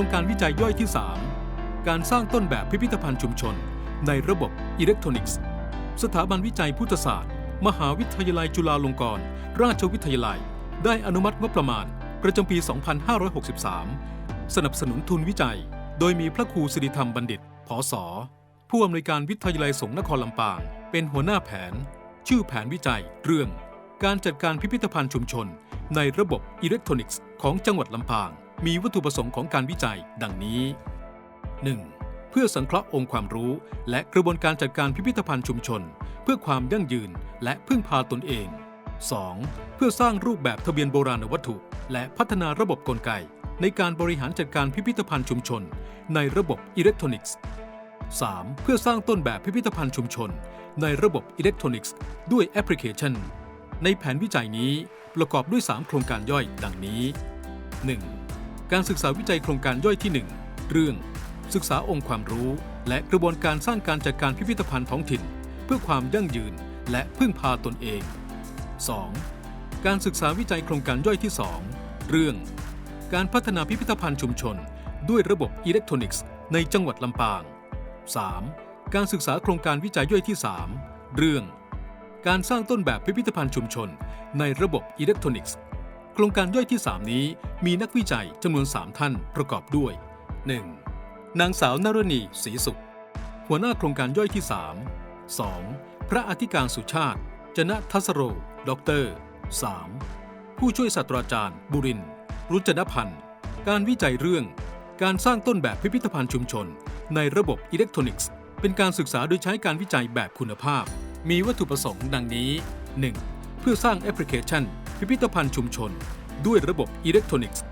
รงการวิจัยย่อยที่ 3 การสร้างต้นแบบพิพิธภัณฑ์ชุมชน ในระบบอิเล็กทรอนิกส์ สถาบันวิจัยพุทธศาสตร์ มหาวิทยาลัยจุฬาลงกรณราชวิทยาลัย ได้อนุมัติงบประมาณ ประจำปี 2563 สนับสนุนทุนวิจัย โดยมีพระครูสิริธรรมบัณฑิตผสผู้อำนวยการวิทยาลัยสงฆ์นครลำปาง เป็นหัวหน้าแผน ชื่อแผนวิจัย เรื่อง การจัดการพิพิธภัณฑ์ชุมชน ในระบบอิเล็กทรอนิกส์ของจังหวัดลำปาง มีวัตถุประสงค์ของการวิจัย ดังนี้ 1. เพื่อสังเคราะห์องค์ความรู้ และกระบวนการจัดการพิพิธภัณฑ์ชุมชน เพื่อความยั่งยืนและพึ่งพาตนเอง 2. เพื่อสร้างรูปแบบทะเบียนโบราณวัตถุ และพัฒนาระบบกลไก ในการบริหารจัดการพิพิธภัณฑ์ชุมชน ในระบบอิเล็กทรอนิกส์ 3. เพื่อสร้างต้นแบบพิพิธภัณฑ์ชุมชน ในระบบอิเล็กทรอนิกส์ด้วยแอปพลิเคชัน ในแผนวิจัยนี้ประกอบด้วย 3 โครงการย่อยดังนี้ 1. การศึกษาวิจัยโครงการย่อยที่ 1 เรื่อง ศึกษาองค์ความรู้ และกระบวนการสร้างการจัดการพิพิธภัณฑ์ท้องถิ่น เพื่อความยั่งยืนและพึ่งพาตนเอง 2. การศึกษาวิจัยโครงการย่อยที่ 2 เรื่อง การพัฒนาพิพิธภัณฑ์ชุมชน ด้วยระบบอิเล็กทรอนิกส์ ในจังหวัดลำปาง 3. การศึกษาโครงการวิจัยย่อยที่ 3 เรื่อง การสร้างต้นแบบพิพิธภัณฑ์ชุมชน ในระบบอิเล็กทรอนิกส์ โครงการย่อยที่ 3 นี้มีนักวิจัยจำนวน 3 ท่านประกอบด้วย 1. นางสาวนรณีศรีสุข หัวหน้าโครงการย่อยที่ 3 2. พระอธิการสุชาติ จนะทัสโรด็อกเตอร์ 3. ผู้ช่วยศาสตราจารย์ บุรินร์รุจนพันธ์ การวิจัยเรื่อง การสร้างต้นแบบพิพิธภัณฑ์ชุมชน ในระบบอิเล็กทรอนิกส์ เป็นการศึกษาโดยใช้การวิจัยแบบคุณภาพ มีวัตถุประสงค์ดังนี้ 1. เพื่อสร้างแอปพลิเคชัน พิพิธภัณฑ์ชุมชน ด้วยระบบอิเล็กทรอนิกส์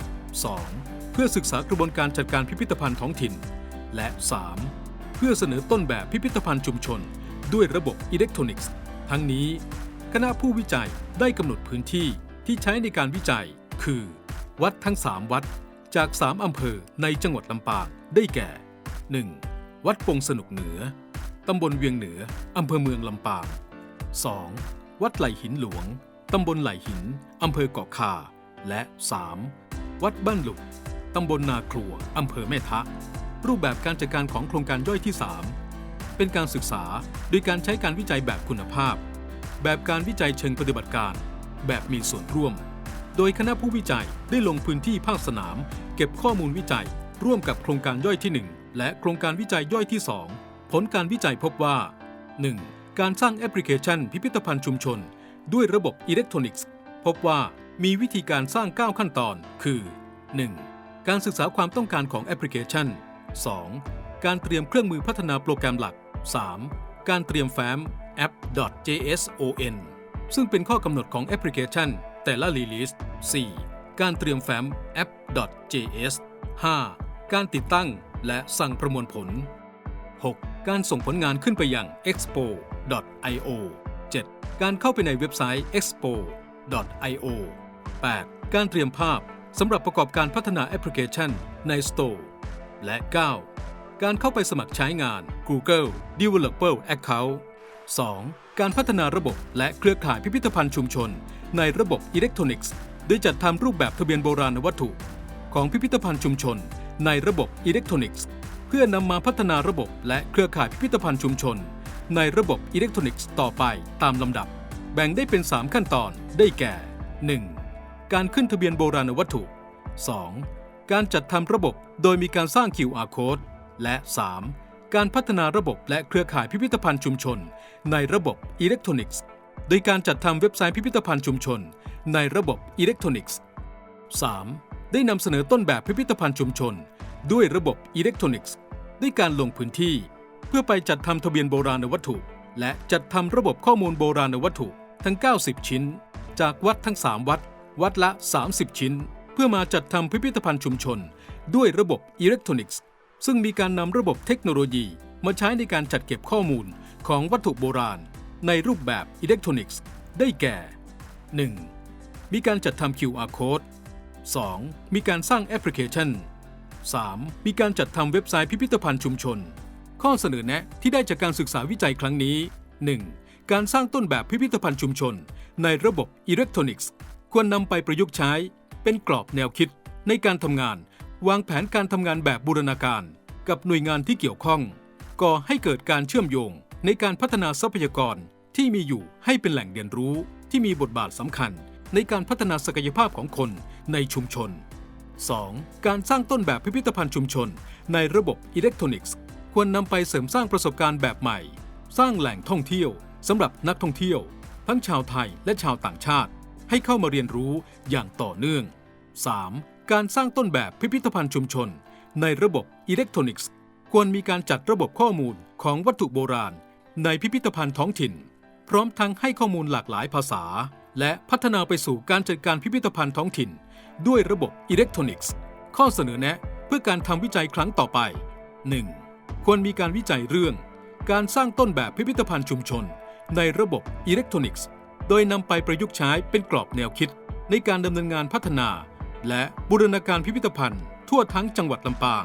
2. เพื่อศึกษากระบวนการจัดการพิพิธภัณฑ์ท้องถิ่น และ 3. เพื่อเสนอต้นแบบพิพิธภัณฑ์ชุมชน ด้วยระบบอิเล็กทรอนิกส์ ทั้งนี้ คณะผู้วิจัยได้กำหนดพื้นที่ที่ใช้ในการวิจัย คือ วัดทั้ง 3 วัดจาก 3 อำเภอในจังหวัดลำปางได้แก่ 1. วัดปงสนุกเหนือ ตำบลเวียงเหนือ อำเภอเมืองลำปาง 2. วัดไหลหินหลวง ตำบลไหลหิน อำเภอเกาะคา และ 3. วัดบ้านหลุก ตำบลนาครัว อำเภอแม่ทะ รูปแบบการจัดการของโครงการย่อยที่ 3 เป็นการศึกษาโดยการใช้การวิจัยแบบคุณภาพ แบบการวิจัยเชิงปฏิบัติการ แบบมีส่วนร่วม โดยคณะผู้วิจัยได้ลงพื้นที่ภาคสนาม เก็บข้อมูลวิจัย ร่วมกับโครงการย่อยที่ 1 และโครงการวิจัยย่อยที่ 2 ผลการวิจัยพบว่า 1. การสร้างแอปพลิเคชันพิพิธภัณฑ์ชุมชน ด้วยระบบอิเล็กทรอนิกส์ พบว่ามีวิธีการสร้าง 9 ขั้นตอน คือ 1. การศึกษาความต้องการของแอปพลิเคชัน 2. การเตรียมเครื่องมือพัฒนาโปรแกรมหลัก 3. การเตรียมแฟ้ม app.json ซึ่งเป็นข้อกำหนดของแอปพลิเคชัน แต่ละรีลิส 4. การเตรียมแฟ้ม app.js 5. การติดตั้งและสั่งประมวลผล 6. การส่งผลงานขึ้นไปยัง expo.io การเข้าไปในเว็บไซต์ expo.io 8. การเตรียมภาพสำหรับประกอบการพัฒนาแอปพลิเคชันใน Store และ 9. การเข้าไปสมัครใช้งาน Google Developer Account 2. การพัฒนาระบบและเครือข่ายพิพิธภัณฑ์ชุมชน ในระบบอิเล็กทรอนิกส์โดยจัดทำรูปแบบทะเบียนโบราณวัตถุ ของพิพิธภัณฑ์ชุมชน ในระบบอิเล็กทรอนิกส์ เพื่อนำมาพัฒนาระบบและเครือข่ายพิพิธภัณฑ์ชุมชน ในระบบอิเล็กทรอนิกส์ต่อไปตามลำดับ แบ่งได้เป็น 3 ขั้นตอนได้แก่ 1. การขึ้นทะเบียนโบราณวัตถุ 2. การจัดทำระบบโดยมีการสร้าง QR code และ 3. การพัฒนาระบบและเครือข่ายพิพิธภัณฑ์ชุมชน ในระบบอิเล็กทรอนิกส์ โดยการจัดทำเว็บไซต์พิพิธภัณฑ์ชุมชน ในระบบอิเล็กทรอนิกส์ 3. ได้นำเสนอต้นแบบพิพิธภัณฑ์ชุมชน ด้วยระบบอิเล็กทรอนิกส์ ด้วยการลงพื้นที่ เพื่อไปจัดทำทะเบียนโบราณวัตถุ และจัดทำระบบข้อมูลโบราณวัตถุทั้ง 90 ชิ้น จากวัดทั้ง 3 วัด วัดละ 30 ชิ้น เพื่อมาจัดทำพิพิธภัณฑ์ชุมชน ด้วยระบบอิเล็กทรอนิกส์ ซึ่งมีการนำระบบเทคโนโลยีมาใช้ในการจัดเก็บข้อมูลของวัตถุโบราณ ในรูปแบบอิเล็กทรอนิกส์ ได้แก่ 1. มีการจัดทำ QR code 2. มีการสร้างแอปพลิเคชัน 3. มีการจัดทำเว็บไซต์พิพิธภัณฑ์ชุมชน ข้อเสนอแนะที่ได้จากการศึกษาวิจัยครั้งนี้ 1. การสร้างต้นแบบพิพิธภัณฑ์ชุมชน ในระบบอิเล็กทรอนิกส์ ควรนำไปประยุกต์ใช้ เป็นกรอบแนวคิด ในการทำงาน วางแผนการทำงานแบบบูรณาการ กับหน่วยงานที่เกี่ยวข้อง ก่อให้เกิดการเชื่อมโยง ในการพัฒนาทรัพยากรที่มีอยู่ให้เป็นแหล่งเรียนรู้ที่มีบทบาทสำคัญ ในการพัฒนาศักยภาพของคนในชุมชน 2. การสร้างต้นแบบพิพิธภัณฑ์ชุมชน ในระบบอิเล็กทรอนิกส์ ควรนำไปเสริมสร้างประสบการณ์แบบใหม่ สร้างแหล่งท่องเที่ยวสำหรับนักท่องเที่ยว ทั้งชาวไทยและชาวต่างชาติ ให้เข้ามาเรียนรู้อย่างต่อเนื่อง 3. การสร้างต้นแบบพิพิธภัณฑ์ชุมชน ในระบบอิเล็กทรอนิกส์ ควรมีการจัดระบบข้อมูลของวัตถุโบราณ ในพิพิธภัณฑ์ท้องถิ่น พร้อมทั้งให้ข้อมูลหลากหลายภาษา และพัฒนาไปสู่การจัดการพิพิธภัณฑ์ท้องถิ่น ด้วยระบบอิเล็กทรอนิกส์ ข้อเสนอแนะเพื่อการทำวิจัยครั้งต่อไป 1. ควรมีการวิจัยเรื่อง การสร้างต้นแบบพิพิธภัณฑ์ชุมชน ในระบบอิเล็กทรอนิกส์ โดยนำไปประยุกต์ใช้เป็นกรอบแนวคิด ในการดำเนินงานพัฒนา และบูรณาการพิพิธภัณฑ์ทั่วทั้งจังหวัดลำปาง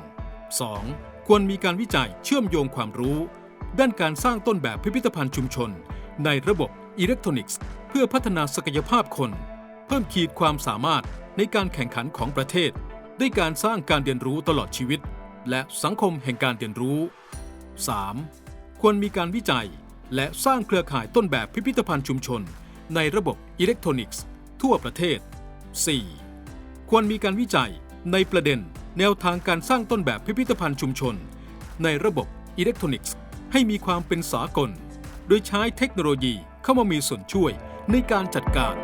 2. ควรมีการวิจัยเชื่อมโยงความรู้ ด้านการสร้างต้นแบบพิพิธภัณฑ์ชุมชน ในระบบอิเล็กทรอนิกส์ เพื่อพัฒนาศักยภาพคน เพิ่มขีดความสามารถในการแข่งขันของประเทศ ด้วยการสร้างการเรียนรู้ตลอดชีวิต และสังคมแห่งการเรียนรู้ 3. ควรมีการวิจัย และสร้างเครือข่ายต้นแบบพิพิธภัณฑ์ชุมชน ในระบบอิเล็กทรอนิกส์ ทั่วประเทศ 4. ควรมีการวิจัยในประเด็นแนวทางการสร้างต้นแบบพิพิธภัณฑ์ชุมชน ในระบบอิเล็กทรอนิกส์ให้มีความเป็นสากล โดยใช้เทคโนโลยีเข้ามามีส่วนช่วยในการจัดการ